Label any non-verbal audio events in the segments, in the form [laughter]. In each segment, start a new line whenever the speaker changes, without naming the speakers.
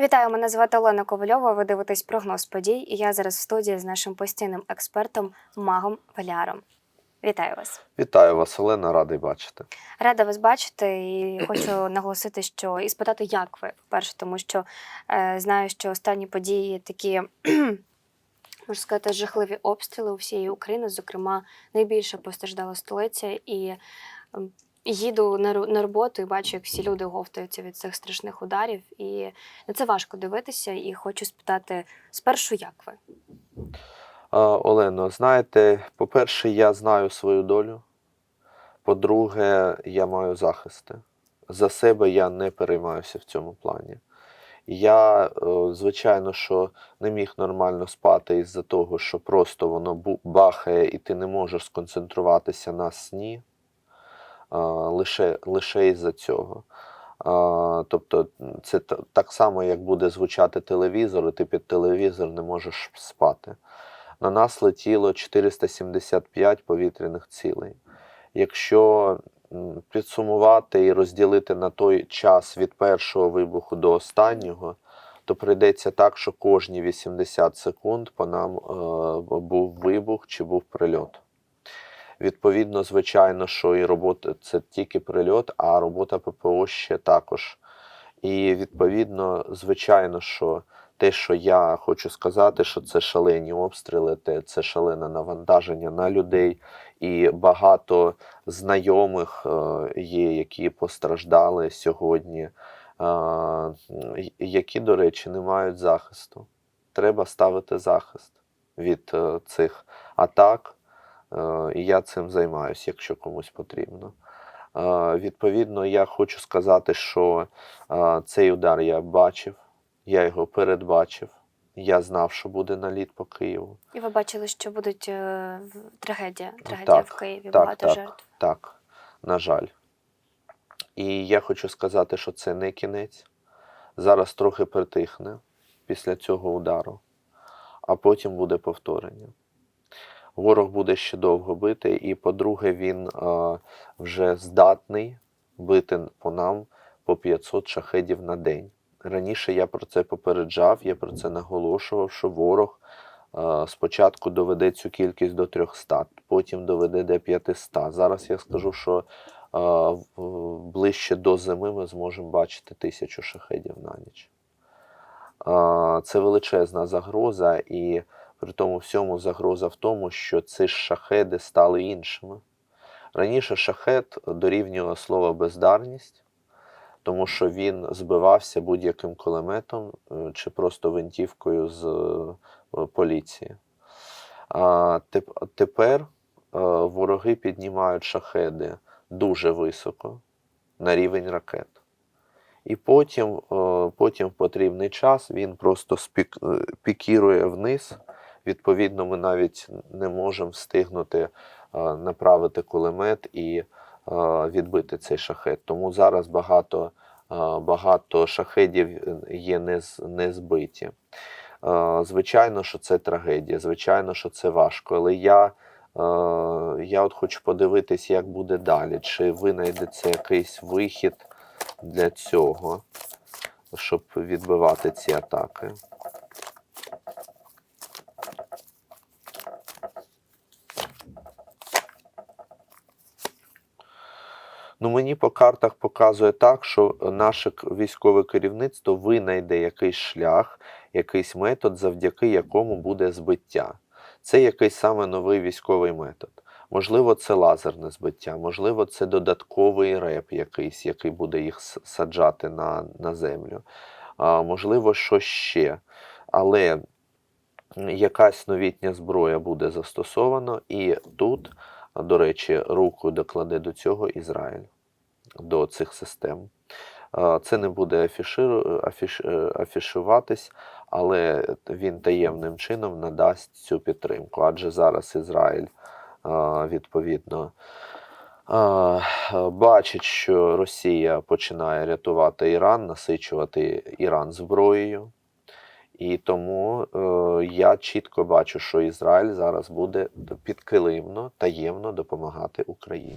Вітаю, мене звати Олена Ковальова. Ви дивитесь прогноз подій. І я зараз в студії з нашим постійним експертом Магом Валяром. Вітаю вас.
Вітаю вас, Олена, радий бачити.
Рада вас бачити і хочу [clears throat] наголосити, що і спитати, як ви вперше, тому що е, знаю, що останні події такі. [clears throat] Можна сказати, жахливі обстріли у всієї України. Зокрема, найбільше постраждала столиця, і ем, їду на, роботу і бачу, як всі люди говтаються від цих страшних ударів. І на це важко дивитися. І хочу спитати спершу, як ви?
Олено, знаєте, по-перше, я знаю свою долю. По-друге, я маю захисти. За себе я не переймаюся в цьому плані. Я, е, звичайно, що не міг нормально спати із-за того, що просто воно бахає, і ти не можеш сконцентруватися на сні лише, лише із-за цього. А, тобто, це так само, як буде звучати телевізор, і ти під телевізор не можеш спати. На нас летіло 475 повітряних цілей. Якщо підсумувати і розділити на той час від першого вибуху до останнього, то прийдеться так, що кожні 80 секунд по нам е, був вибух чи був прильот. Відповідно, звичайно, що і робота це тільки прильот, а робота ППО ще також. І відповідно, звичайно, що те, що я хочу сказати, що це шалені обстріли, це шалене навантаження на людей, і багато знайомих е, є, які постраждали сьогодні, е, які, до речі, не мають захисту. Треба ставити захист від е, цих атак. Е, І я цим займаюся, якщо комусь потрібно. Е, Відповідно, я хочу сказати, що е, цей удар я бачив, я його передбачив. Я знав, що буде наліт по Києву.
І ви бачили, що будуть е, трагедія, трагедія
Так,
в Києві,
так,
багато
так.
жертв.
Так, на жаль. І я хочу сказати, що це не кінець. Зараз трохи притихне після цього удару, а потім буде повторення. Ворог буде ще довго бити, і, по-друге, він е, вже здатний бити по нам по 500 шахедів на день. Раніше я про це попереджав, я про це наголошував, що ворог е, спочатку доведе цю кількість до 300, потім доведе до 500. Зараз я скажу, що е, ближче до зими ми зможемо бачити тисячу шахедів на ніч. Це величезна загроза, і при тому всьому загроза в тому, що ці шахеди стали іншими. Раніше шахет дорівнював слово бездарність, тому що він збивався будь-яким кулеметом е, чи просто винтівкою з е, поліції. А тепер е, вороги піднімають шахеди дуже високо на рівень ракет. І потім, потім в потрібний час він просто спік, пікірує вниз. Відповідно, ми навіть не можемо встигнути е, направити кулемет і е, відбити цей шахет. Тому зараз багато, е, багато шахедів є не, збиті. Звичайно, що це трагедія, звичайно, що це важко. Але я, я от хочу подивитись, як буде далі. Чи винайдеться якийсь вихід для цього, щоб відбивати ці атаки. Ну, мені по картах показує так, що наше військове керівництво винайде якийсь шлях, якийсь метод, завдяки якому буде збиття. Це якийсь саме новий військовий метод. Можливо, це лазерне збиття, можливо, це додатковий реп якийсь, який буде їх саджати на, на землю. А, можливо, що ще. Але якась новітня зброя буде застосована, і тут, до речі, руку докладе до цього Ізраїль, до цих систем. Це не буде е, афішуватись, але він таємним чином надасть цю підтримку. Адже зараз Ізраїль відповідно бачить, що Росія починає рятувати Іран, насичувати Іран зброєю. І тому е, я чітко бачу, що Ізраїль зараз буде підкилимно, таємно допомагати Україні.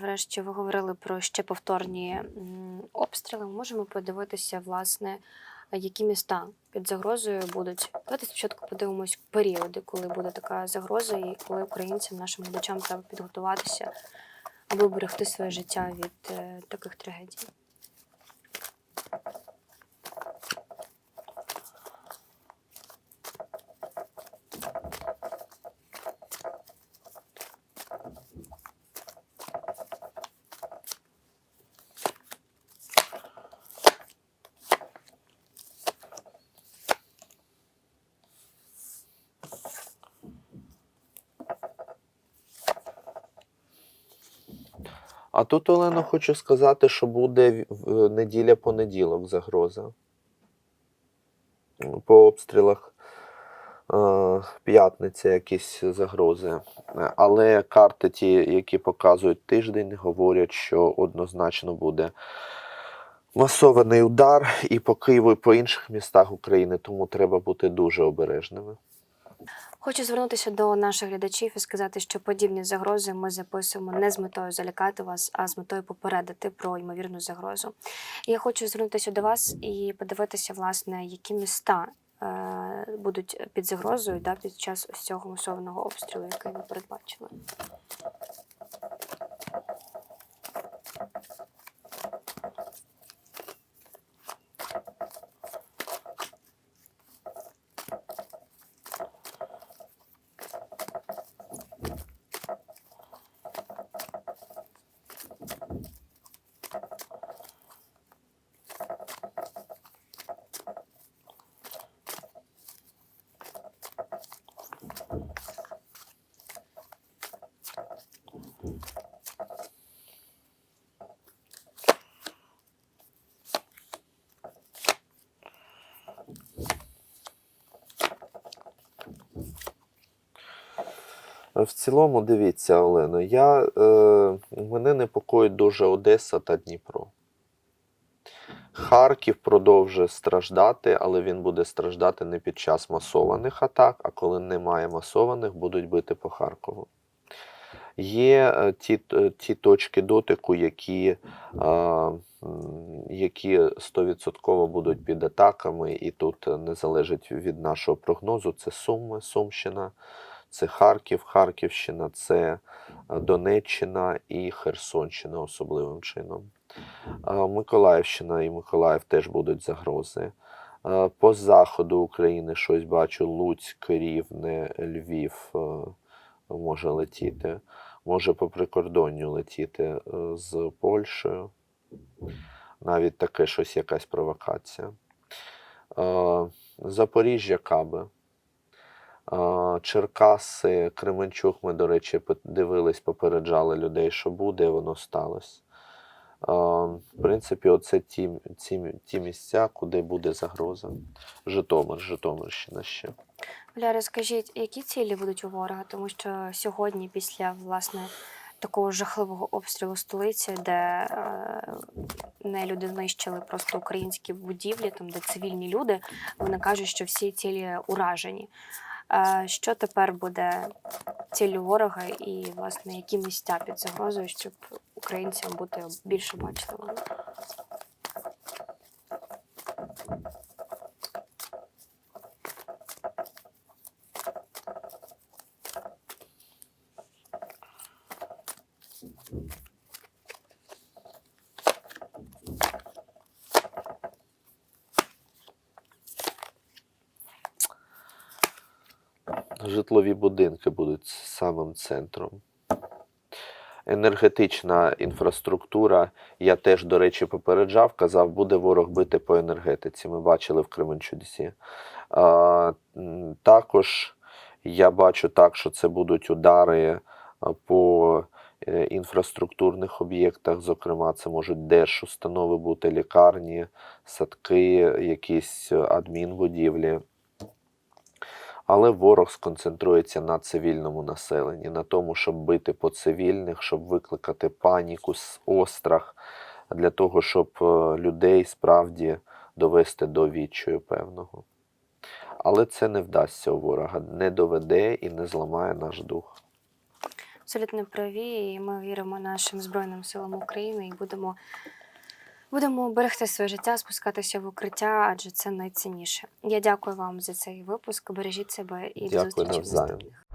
Врешті ви говорили про ще повторні обстріли. Ми можемо подивитися, власне, які міста під загрозою будуть. Давайте спочатку подивимось періоди, коли буде така загроза, і коли українцям, нашим глядачам треба підготуватися, аби берегти своє життя від е, таких трагедій.
А тут, Олено, хочу сказати, що буде в- неділя-понеділок загроза. По обстрілах е, п'ятниця якісь загрози. Але карти, ті, які показують тиждень, говорять, що однозначно буде масований удар і по Києву, і по інших містах України, тому треба бути дуже обережними.
Хочу звернутися до наших глядачів і сказати, що подібні загрози ми записуємо не з метою залякати вас, а з метою попередити про ймовірну загрозу. Я хочу звернутися до вас і подивитися, власне, які міста е, будуть під загрозою да, під час ось цього масованого обстрілу, який ви передбачили.
В цілому, дивіться, Олено, я, е, мене непокоїть дуже Одеса та Дніпро. Харків продовжує страждати, але він буде страждати не під час масованих атак, а коли немає масованих, будуть бити по Харкову. Є е, ті, е, ті точки дотику, які, е, які 100% будуть під атаками, і тут не залежить від нашого прогнозу. Це Суми, Сумщина, це Харків, Харківщина, це е, Донеччина і Херсонщина особливим чином. Е, Миколаївщина і Миколаїв теж будуть загрози. Е, По заходу України щось бачу: Луцьк, Рівне, Львів може летіти. Може по прикордонню летіти з Польщею. Навіть таке щось, якась провокація. Запоріжжя Каби. Черкаси, Кременчук, ми, до речі, дивились, попереджали людей, що буде, воно сталося. В принципі, оце ті, ті, ті місця, куди буде загроза. Житомир, Житомирщина ще.
Валяра, скажіть, які цілі будуть у ворога? Тому що сьогодні, після власне такого жахливого обстрілу столиці, де е, не люди знищили просто українські будівлі, там де цивільні люди, вони кажуть, що всі цілі уражені. Що тепер буде ціллю ворога, і власне які місця під загрозою, щоб українцям бути більше бачливими?
Житлові будинки будуть самим центром. Енергетична інфраструктура. Я теж, до речі, попереджав, казав, буде ворог бити по енергетиці. Ми бачили в Кременчуці. Також я бачу так, що це будуть удари по е, інфраструктурних об'єктах, зокрема, це можуть держустанови бути, лікарні, садки, якісь адмінбудівлі. Але ворог сконцентрується на цивільному населенні, на тому, щоб бити по цивільних, щоб викликати паніку, острах, для того, щоб е, людей справді довести до відчаю певного. Але це не вдасться у ворога, не доведе і не зламає наш дух.
Абсолютно праві, і ми віримо нашим Збройним силам України і будемо, будемо берегти своє життя, спускатися в укриття, адже це найцінніше. Я дякую вам за цей випуск. Бережіть себе і до зустрічі в наступних.